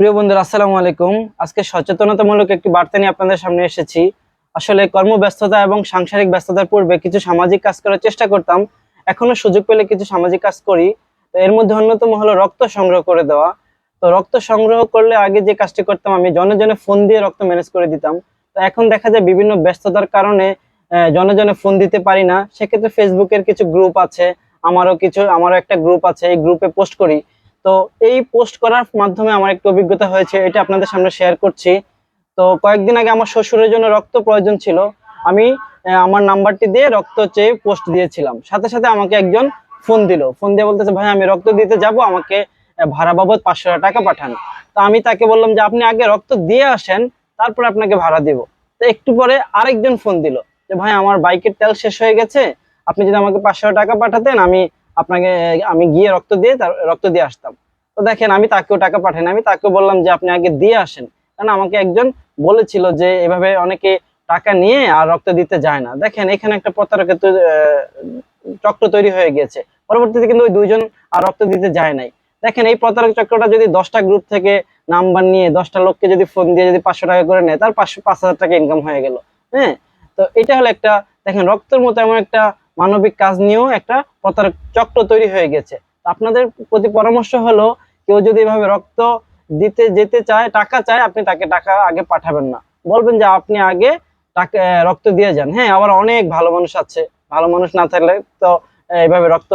প্রিয় বন্ধুরা, আসসালামু আলাইকুম। আজকে সচেতনতামূলক একটি বার্তা নিয়ে আপনাদের সামনে এসেছি। আসলে কর্মব্যস্ততা এবং সাংসারিক ব্যস্ততার পূর্বে কিছু সামাজিক কাজ করার চেষ্টা করতাম। এখনও সুযোগ পেলে কিছু সামাজিক কাজ করি। তো এর মধ্যে অন্যতম হলো রক্ত সংগ্রহ করে দেওয়া। তো রক্ত সংগ্রহ করলে আগে যে কাজটি করতাম, আমি জনে জনে ফোন দিয়ে রক্ত ম্যানেজ করে দিতাম। তো এখন দেখা যায় বিভিন্ন ব্যস্ততার কারণে জনে জনে ফোন দিতে পারি না। সেক্ষেত্রে ফেসবুকের কিছু গ্রুপ আছে। আমারও কিছু, আমারও একটা গ্রুপ আছে। এই গ্রুপে পোস্ট করি। তো এই পোস্ট করার মাধ্যমে আমার একটু অভিজ্ঞতা হয়েছে, এটা আপনাদের সামনে শেয়ার করছি। তো কয়েকদিন আগে আমার শ্বশুরের জন্য রক্ত প্রয়োজন ছিল। আমি আমার নাম্বারটি দিয়ে রক্ত চেয়ে পোস্ট দিয়েছিলাম। সাথে সাথে আমাকে একজন ফোন দিল। ফোন দিয়ে বলতেছে, ভাই, আমি রক্ত দিতে যাব, আমাকে ভাড়া বাবদ পাঁচশো টাকা পাঠান। তো আমি তাকে বললাম যে, আপনি আগে রক্ত দিয়ে আসেন, তারপরে আপনাকে ভাড়া দিব। তো একটু পরে আরেকজন ফোন দিল যে, ভাই, আমার বাইকের তেল শেষ হয়ে গেছে। আপনি যদি আমাকে পাঁচশো টাকা পাঠাতেন, আমি আপনাকে আমি গিয়ে রক্ত দিয়ে তার রক্ত দিয়ে আসতাম। তো দেখেন, আমি তাকেও টাকা পাঠাইনি। আমি তাকে বললাম যে, আপনি আগে দিয়ে আসেন। কারণ আমাকে একজন বলেছিল যে, এভাবে অনেকে টাকা নিয়ে আর রক্ত দিতে যায় না। দেখেন, এখানে একটা প্রতারকের চক্র তৈরি হয়ে গেছে পরবর্তীতে কিন্তু ওই দুইজন আর রক্ত দিতে যায় নাই। দেখেন, এই প্রতারক চক্রটা যদি দশটা গ্রুপ থেকে নাম্বার নিয়ে, দশটা লোককে যদি ফোন দিয়ে যদি পাঁচশো টাকা করে নেয়, তার পাঁচশো পাঁচ হাজার টাকা ইনকাম হয়ে গেল। হ্যাঁ? তো এটা হলো একটা দেখেন, রক্তের মতো এমন একটা মানবিক কাজ নিয়েও একটা প্রতারক চক্র তৈরি হয়ে গেছে। আপনাদের প্রতি পরামর্শ হলো, কেউ যদি এভাবে রক্ত দিতে যেতে চায়, টাকা চায়, আপনি তাকে টাকা আগে পাঠাবেন না। বলবেন যে, আপনি আগে টাকা রক্ত দিয়ে যান। হ্যাঁ আবার অনেক ভালো মানুষ আছে। ভালো মানুষ না থাকলে তো এভাবে রক্ত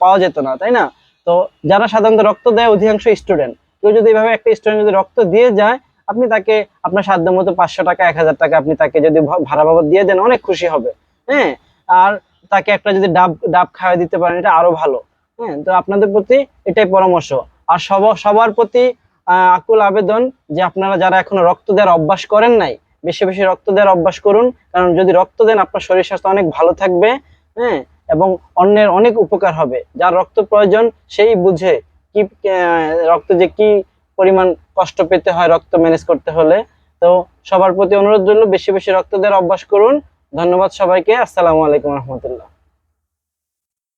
পাওয়া যেত না, তাই না? তো যারা সাধারণত রক্ত দেয়, অধিকাংশ স্টুডেন্ট। কেউ যদি এভাবে একটা স্টুডেন্ট যদি রক্ত দিয়ে যায়, আপনি তাকে, আপনার সাধ্য মতো পাঁচশো টাকা, এক হাজার টাকা আপনি তাকে যদি ভাড়া বাবদ দিয়ে দেন, অনেক খুশি হবে। হ্যাঁ আর তাকে একটা যদি ডাব ডাব খাওয়া দিতে পারেন, এটা আরও ভালো। হ্যাঁ তো আপনাদের প্রতি এটাই পরামর্শ। আর সব, সবার প্রতি আকুল আবেদন যে আপনারা যারা এখনও রক্ত দেওয়ার অভ্যাস করেন নাই, বেশি বেশি রক্ত দেওয়ার অভ্যাস করুন। কারণ যদি রক্ত দেন, আপনার শরীর স্বাস্থ্য অনেক ভালো থাকবে হ্যাঁ এবং অন্যের অনেক উপকার হবে। যার রক্ত প্রয়োজন, সেই বুঝে কি রক্ত যে কি পরিমাণ কষ্ট পেতে হয়, রক্ত ম্যানেজ করতে হলে। তো সবার প্রতি অনুরোধ রইল, বেশি বেশি রক্ত দেওয়ার অভ্যাস করুন। ধন্যবাদ সবাইকে। আসসালামু আলাইকুম রহমতুল্লাহ।